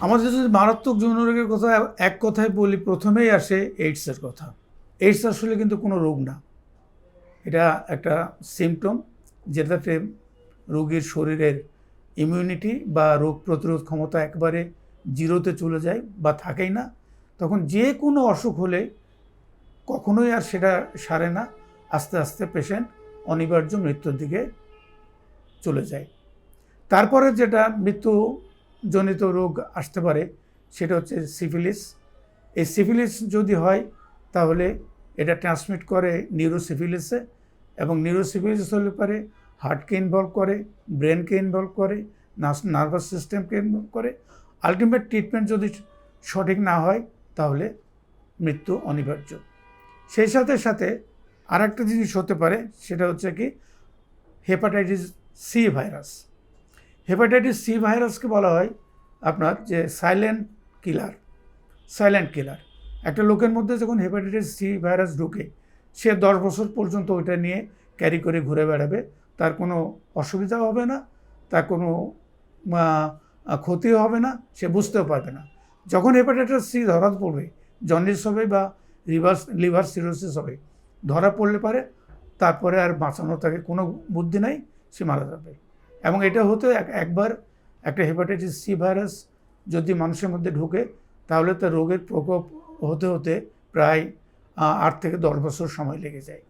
আমাদের যদি মারাত্মক যৌন রোগের কথা এক কথায় বলি, প্রথমেই আসে এইডসের কথা। এইডস আসলে কিন্তু কোনো রোগ না। এটা একটা সিমটম যেটাতে রোগীর শরীরের ইমিউনিটি বা রোগ প্রতিরোধ ক্ষমতা একবারে জিরোতে চলে যায় বা থাকেই না। তখন যে কোনো অসুখ হলে কখনোই আর সেটা সারে না। আস্তে আস্তে পেশেন্ট অনিবার্য মৃত্যুর দিকে চলে যায়। তারপরে যেটা মৃত্যুজনিত রোগ আসতে পারে, সেটা হচ্ছে সিফিলিস। এই সিফিলিস যদি হয়, তাহলে এটা ট্রান্সমিট করে নিউরোসিফিলিসে এবং নিউরোসিফিলিস হলে পারে হার্টকে ইনভলভ করে ব্রেনকে ইনভলভ করে নার্ভাস সিস্টেমকে ইনভলভ করে। আলটিমেট ট্রিটমেন্ট যদি সঠিক না হয়, তাহলে মৃত্যু অনিবার্য। সেই সাথে সাথে আর একটা জিনিস হতে পারে, সেটা হচ্ছে কি hepatitis C virus hepatitis C ভাইরাসকে বলা হয় আপনার যে সাইলেন্ট কিলার সাইলেন্ট কিলার একটা লোকের মধ্যে যখন হেপাটাইটিস সি ভাইরাস ঢুকে, সে দশ বছর পর্যন্ত ওইটা নিয়ে ক্যারি করে ঘুরে বেড়াবে। তার কোনো অসুবিধা হবে না, তার কোনো ক্ষতিও হবে না, সে বুঝতেও পারবে না। যখন হেপাটাইটিস সি ধরা পড়বে জন্ডিস হবে বা রিভার্স লিভার সিরোসিস হবে, ধরা পড়লে পারে, তারপরে আর বাঁচানো তাকে কোনো বুদ্ধি নাই, সে মারা যাবে। এবং এটা হতো এক- একবার একটা হেপাটাইটিস সি ভাইরাস যদি মানুষের মধ্যে ঢুকে, তাহলে তার রোগের প্রকোপ হতে হতে প্রায় আট থেকে দশ বছর সময় লেগে যায়।